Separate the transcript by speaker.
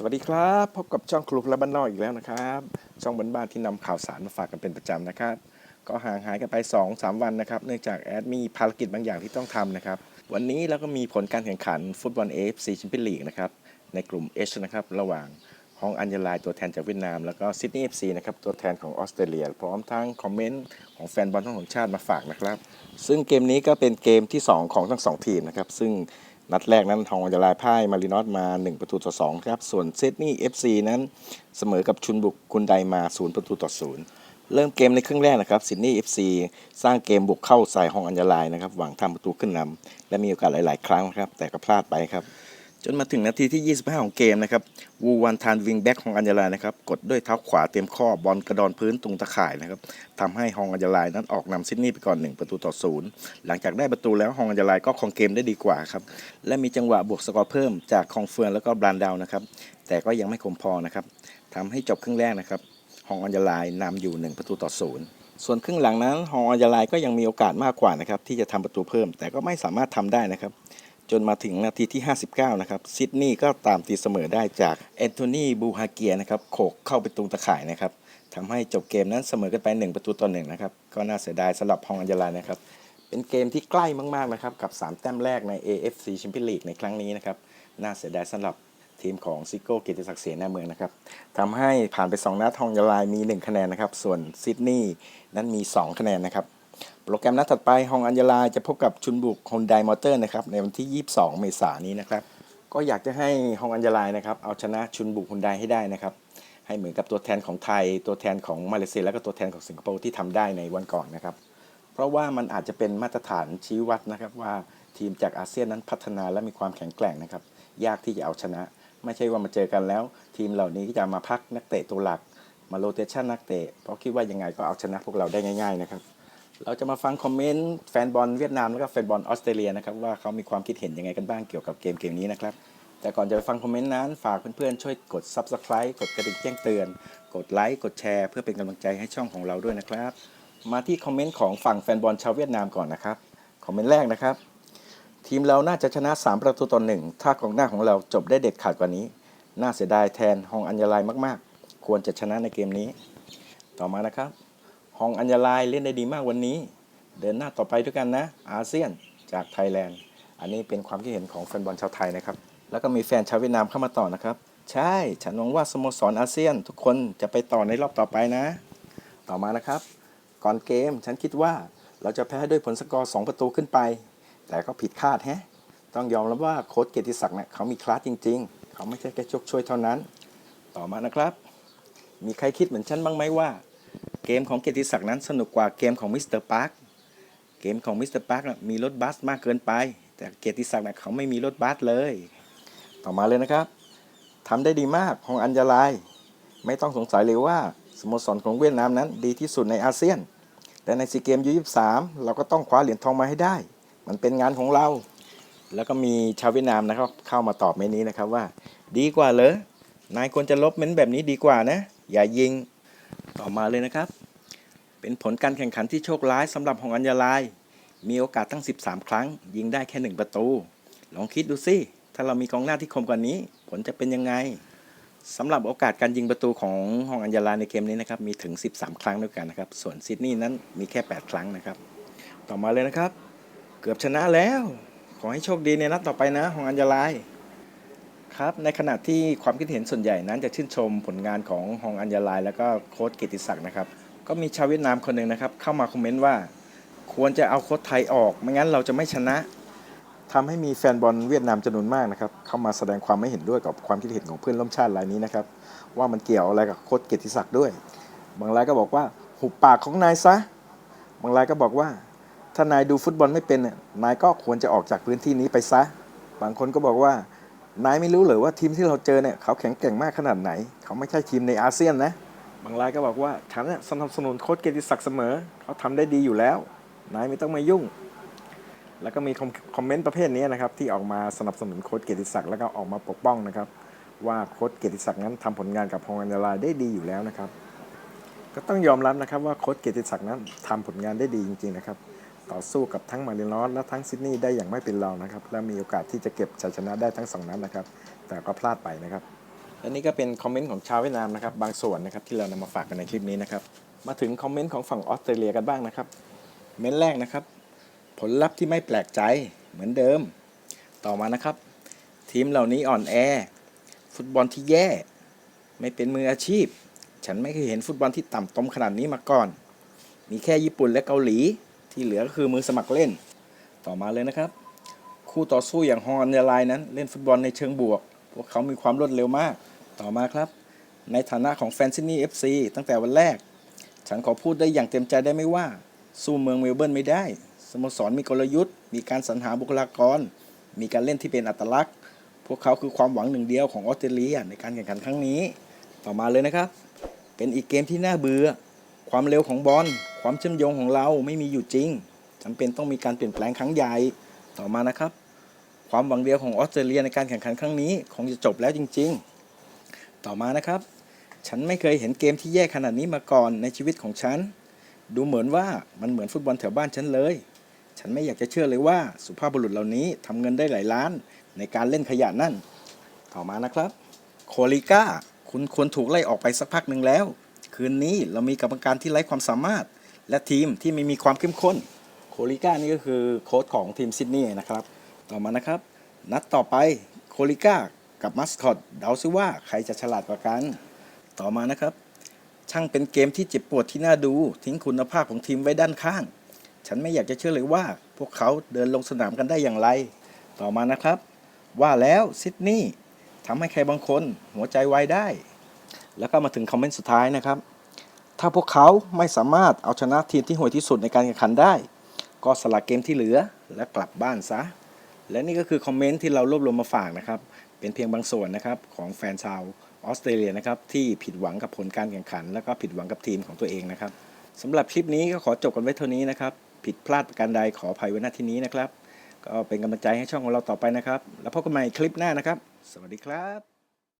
Speaker 1: สวัสดีครับ พบกับช่องคลุกและบ้านนอกอีกแล้วนะครับ ช่องบ้านบ้านที่นำข่าวสารมาฝากกันเป็นประจำนะครับ ก็ห่างหายกันไป 2-3 วันนะครับ เนื่องจากแอดมีภารกิจบางอย่างที่ต้องทำนะครับ วันนี้เราก็มีผลการแข่งขันฟุตบอล AFC แชมเปี้ยนลีกนะครับ ในกลุ่ม H นะครับ ระหว่างฮองอัญญาลายตัวแทนจากเวียดนาม แล้วก็ซิดนีย์ FC นะครับ ตัวแทนของออสเตรเลีย พร้อมทั้งคอมเมนต์ของแฟนบอลทั้งสองชาติมาฝากนะครับ ซึ่งเกมนี้ก็เป็นเกมที่ 2 ของทั้งสองทีมนะครับ ซึ่ง นัดแรกนั้นทองอัญลายพ่ายมารินอสมา 1 ประตูต่อ2ครับ ส่วนซิดนีย์ FC นั้นเสมอกับชุนบุกคุณไดมา 0 ประตูต่อ 0 เริ่มเกมในครึ่งแรกนะครับซิดนีย์ FC สร้างเกมบุกเข้าใส่ฮองอัญญาลายนะครับหวังทำประตูขึ้นนำและมีโอกาสหลาย ๆ ครั้งนะครับแต่ก็พลาดไปครับ จนมาถึงนาทีที่ 25 ของเกมนะครับ วูวันทานวิงแบ็กของอัญญาลายนะครับ กดด้วยเท้าขวาเต็มข้อบอลกระดอนพื้นตรงตะข่ายนะครับทำให้ฮองอัญญาลายนั้นออกนำซิดนีย์ไปก่อน 1 ประตูต่อศูนย์หลังจากได้ประตูแล้วฮองอัญญาลายก็ครองเกมได้ดีกว่าครับ และมีจังหวะบวกสกอร์เพิ่มจากคองเฟืองแล้วก็บรานดาวนะครับ แต่ก็ยังไม่คมพอนะครับทำให้จบครึ่งแรกนะครับฮองอัญญาลายนำอยู่ 1 ประตูต่อศูนย์ส่วนครึ่งหลังนั้นฮองอัญญาลายก็ยังมีโอกาสมากกว่านะครับที่จะทำประตูเพิ่ม แต่ก็ไม่สามารถทำได้นะครับ จนมาถึงนาทีที่ 59 นะครับ ซิดนีย์ก็ตามตีเสมอได้จากแอนโทนีบูฮาเกียนะครับโขกเข้าไปตรงตะข่ายนะครับทำให้จบเกมนั้นเสมอกันไป 1 ประตูต่อหนึ่งนะครับ ก็น่าเสียดายสำหรับฮองอัญญาลานะครับ เป็นเกมที่ใกล้มาก ๆ นะครับ กับ 3 แต้มแรกใน AFC แชมเปี้ยนลีกในครั้งนี้นะครับ น่าเสียดายสำหรับทีมของซิโก้เกียรติศักดิ์เสนาเมืองนะครับทำให้ผ่านไป 2 นัดฮองอัญญาลายมี 1 คะแนนนะครับ ส่วนซิดนีย์นั้นมี 2 คะแนนนะครับ โปรแกรมนัดถัดไปฮองอัญญาลายจะพบกับชุนบุกฮอนไดมอเตอร์นะครับในวันที่ 22 เมษายนนี้นะครับ ก็อยากจะให้ฮองอัญญาลายนะครับเอาชนะชุนบุกฮอนไดให้ได้นะครับ ให้เหมือนกับตัวแทนของไทย ตัวแทนของมาเลเซียแล้วก็ตัวแทนของสิงคโปร์ที่ทำได้ในวันก่อนนะครับ เพราะว่ามันอาจจะเป็นมาตรฐานชี้วัดนะครับว่าทีมจากอาเซียนนั้นพัฒนาและมีความแข็งแกร่งนะครับ ยากที่จะเอาชนะ ไม่ใช่ว่ามาเจอกันแล้ว ทีมเหล่านี้ก็จะมาพักนักเตะตัวหลัก มาโรเตชันนักเตะเพราะคิดว่ายังไงก็เอาชนะพวกเราได้ง่าย ๆนะครับ เราจะมาฟังคอมเมนต์แฟนบอลเวียดนามแล้วก็แฟนบอลออสเตรเลียนะครับว่าเขามีความคิดเห็นยังไงกันบ้างเกี่ยวกับเกมเกมนี้นะครับ แต่ก่อนจะไปฟังคอมเมนต์นั้น ฝากเพื่อนๆช่วยกด Subscribe กดกระดิ่งแจ้งเตือน กดไลค์กดแชร์เพื่อเป็นกำลังใจให้ช่องของเราด้วยนะครับ มาที่คอมเมนต์ของฝั่งแฟนบอลชาวเวียดนามก่อนนะครับคอมเมนต์แรกนะครับ ทีมเราน่าจะชนะ 3 ประตูต่อหนึ่งถ้ากองหน้าของเราจบได้เด็ดขาดกว่านี้ น่าเสียดายแทนฮองอัญญาลายมาก ๆ ควรจะชนะในเกมนี้ ต่อมานะครับ ฮองอัญญาลายเล่นได้ดีมากวันนี้ เดินหน้าต่อไปด้วยกันนะ อาเซียนจากไทยแลนด์ อันนี้เป็นความคิดเห็นของแฟนบอลชาวไทยนะครับ แล้วก็มีแฟนชาวเวียดนามเข้ามาต่อนะครับ ใช่ ฉันหวังว่าสโมสรอาเซียน ทุกคนจะไปต่อในรอบต่อไปนะ ต่อมานะครับ ก่อนเกมฉันคิดว่าเราจะแพ้ด้วยผลสกอร์ 2 ประตูขึ้นไป แต่ก็ผิดคาดแฮะ ต้องยอมรับว่าโค้ชเกียรติศักดิ์เนี่ยเขามีคลาสจริง ๆ เขาไม่ใช่แค่ชกช่วยเท่านั้น ต่อมานะครับ มีใครคิดเหมือนฉันบ้างไหมว่า เกมของเกียรติศักดิ์นั้นสนุกกว่าเกมของมิสเตอร์ปาร์คเกมของมิสเตอร์ปาร์คมีรถบัสมากเกินไป แต่เกียรติศักดิ์เขาไม่มีรถบัสเลย ต่อมาเลยนะครับทำได้ดีมากของอัญญาลาย ไม่ต้องสงสัยเลยว่าสโมสรของเวียดนามนั้นดีที่สุดในอาเซียนแต่ในซีเกมยูยี่สามเราก็ต้องคว้าเหรียญทองมาให้ได้ มันเป็นงานของเรา แล้วก็มีชาวเวียดนามนะครับเข้ามาตอบเมนนี้นะครับว่า ดีกว่าเหรอนายควรจะลบเม้นแบบนี้ดีกว่านะ อย่ายิง ต่อมาเลยนะครับ เป็นผลการแข่งขันที่โชคร้ายสำหรับของอัญญาลาย มีโอกาสตั้ง 13 ครั้ง ยิงได้แค่ 1 ประตู ลองคิดดูสิ ถ้าเรามีกองหน้าที่คมกว่านี้ ผลจะเป็นยังไงสำหรับโอกาสการยิงประตูของฮองอัญญาลายในเกมนี้นะครับมีถึง 13 ครั้งด้วยกันนะครับส่วนซิดนีย์นั้นมีแค่ 8 ครั้งนะครับ ต่อมาเลยนะครับ เกือบชนะแล้ว ขอให้โชคดีในนัดต่อไปนะฮองอัญญาลาย ครับในขณะที่ความคิดเห็นส่วนใหญ่นั้นจะชื่นชมผลงานของฮองอัญญาลาย แล้วก็โค้ชเกียรติศักดิ์นะครับ ก็มีชาวเวียดนามคนหนึ่งนะครับ เข้ามาคอมเมนต์ว่า ควรจะเอาโค้ชไทยออกไม่งั้นเราจะไม่ชนะทำให้มีแฟนบอลเวียดนามจำนวนมากนะครับ เข้ามาแสดงความไม่เห็นด้วยกับความคิดเห็นของเพื่อนร่วมชาติรายนี้นะครับ ว่ามันเกี่ยวอะไรกับโค้ชเกียรติศักดิ์ด้วย บางรายก็บอกว่าหุบปากของนายซะ บางรายก็บอกว่า ถ้านายดูฟุตบอลไม่เป็นนายก็ควรจะออกจากพื้นที่นี้ไปซะ บางคนก็บอกว่า นายไม่รู้เหรือว่าทีมที่เราเจอเนี่ยเขาแข็งแกร่งมากขนาดไหน เขาไม่ใช่ทีมในอาเซียนนะ บางรายก็บอกว่าฉันน่ะสนับสนุนโค้ชเกียรติศักดิ์เสมอ เขาทำได้ดีอยู่แล้ว นายไม่ต้องมายุ่ง แล้วก็มีคอมคอมเมนต์ประเภทนี้นะครับที่ออกมาสนับสนุนโค้ชเกียรติศักดิ์แล้วก็ออกมาปกป้องนะครับ ว่าโค้ชเกียรติศักดิ์นั้นทำผลงานกับฮองอัญญาลายได้ดีอยู่แล้วนะครับ ก็ต้องยอมรับนะครับว่าโค้ชเกียรติศักดิ์นั้นทำผลงานได้ดีจริงๆนะครับ ต่อสู้กับทั้งมารินอสและทั้งซิดนีย์ได้อย่างไม่เป็นรองนะครับ และมีโอกาสที่จะเก็บชัยชนะได้ทั้งสองนัดนะครับ แต่ก็พลาดไปนะครับและนี่ก็เป็นคอมเมนต์ของชาวเวียดนามนะครับบางส่วนนะครับที่เรานำมาฝากกันในคลิปนี้นะครับ มาถึงคอมเมนต์ของฝั่งออสเตรเลียกันบ้างนะครับ เม้นต์แรกนะครับ ผลลัพธ์ที่ไม่แปลกใจเหมือนเดิม ต่อมานะครับ ทีมเหล่านี้อ่อนแอ ฟุตบอลที่แย่ ไม่เป็นมืออาชีพ ฉันไม่เคยเห็นฟุตบอลที่ต่ำตมขนาดนี้มาก่อน มีแค่ญี่ปุ่นและเกาหลี ที่เหลือก็คือมือสมัครเล่น ต่อมาเลยนะครับ คู่ต่อสู้อย่างฮอนเนลายนั้นเล่นฟุตบอลในเชิงบวก พวกเขามีความรวดเร็วมาก ต่อมาครับ ในฐานะของแฟนซินีย์เอฟซีตั้งแต่วันแรก ฉันขอพูดได้อย่างเต็มใจได้ไหมว่า สู้เมืองเมลเบิร์นไม่ได้ สโมสรมีกลยุทธ์ มีการสรรหาบุคลากร มีการเล่นที่เป็นอัตลักษณ์ พวกเขาคือความหวังหนึ่งเดียวของออสเตรเลียในการแข่งขันครั้งนี้ ต่อมาเลยนะครับ เป็นอีกเกมที่น่าเบื่อความเร็วของบอล ความเชื่อมโยงของเราไม่มีอยู่จริงจำเป็นต้องมีการเปลี่ยนแปลงครั้งใหญ่ต่อมานะครับ ความหวังเดียวของออสเตรเลียในการแข่งขันครั้งนี้ คงจะจบแล้วจริง ๆ ต่อมานะครับ ฉันไม่เคยเห็นเกมที่แย่ขนาดนี้มาก่อนในชีวิตของฉัน ดูเหมือนว่ามันเหมือนฟุตบอลแถวบ้านฉันเลย ฉันไม่อยากจะเชื่อเลยว่าสุภาพบุรุษเหล่านี้ทำเงินได้หลายล้าน ในการเล่นขยะนั่น ต่อมานะครับโคลิก้าคุณควรถูกไล่ออกไปสักพักหนึ่งแล้ว คืนนี้เรามีกรรมการที่ไร้ความสามารถ และทีมที่ไม่มีความเข้มข้น โคลิก้านี่ก็คือโค้ชของทีมซิดนีย์นะครับ ต่อมานะครับ นัดต่อไปโคลิก้ากับมัสคอตเดาซิว่าใครจะฉลาดกว่ากัน ต่อมานะครับ ช่างเป็นเกมที่เจ็บปวดที่น่าดู ทิ้งคุณภาพของทีมไว้ด้านข้าง ฉันไม่อยากจะเชื่อเลยว่า พวกเขาเดินลงสนามกันได้อย่างไร ต่อมานะครับ ว่าแล้วซิดนีย์ทำให้ใครบางคนหัวใจวายได้ แล้วก็มาถึงคอมเมนต์สุดท้ายนะครับ ถ้าพวกเขาไม่สามารถเอาชนะทีมที่ห่วยที่สุดในการแข่งขันได้ ก็สละเกมที่เหลือและกลับบ้านซะ และนี่ก็คือคอมเมนต์ที่เรารวบรวมมาฝากนะครับ เป็นเพียงบางส่วนนะครับของแฟนชาวออสเตรเลียนะครับที่ผิดหวังกับผลการแข่งขัน แล้วก็ผิดหวังกับทีมของตัวเองนะครับสำหรับคลิปนี้ก็ขอจบกันไว้เท่านี้นะครับ ผิดพลาดประการใดขออภัยไว้ณที่นี้นะครับ ก็เป็นกำลังใจให้ช่องของเราต่อไปนะครับ แล้วพบกันใหม่คลิปหน้านะครับ สวัสดีครับ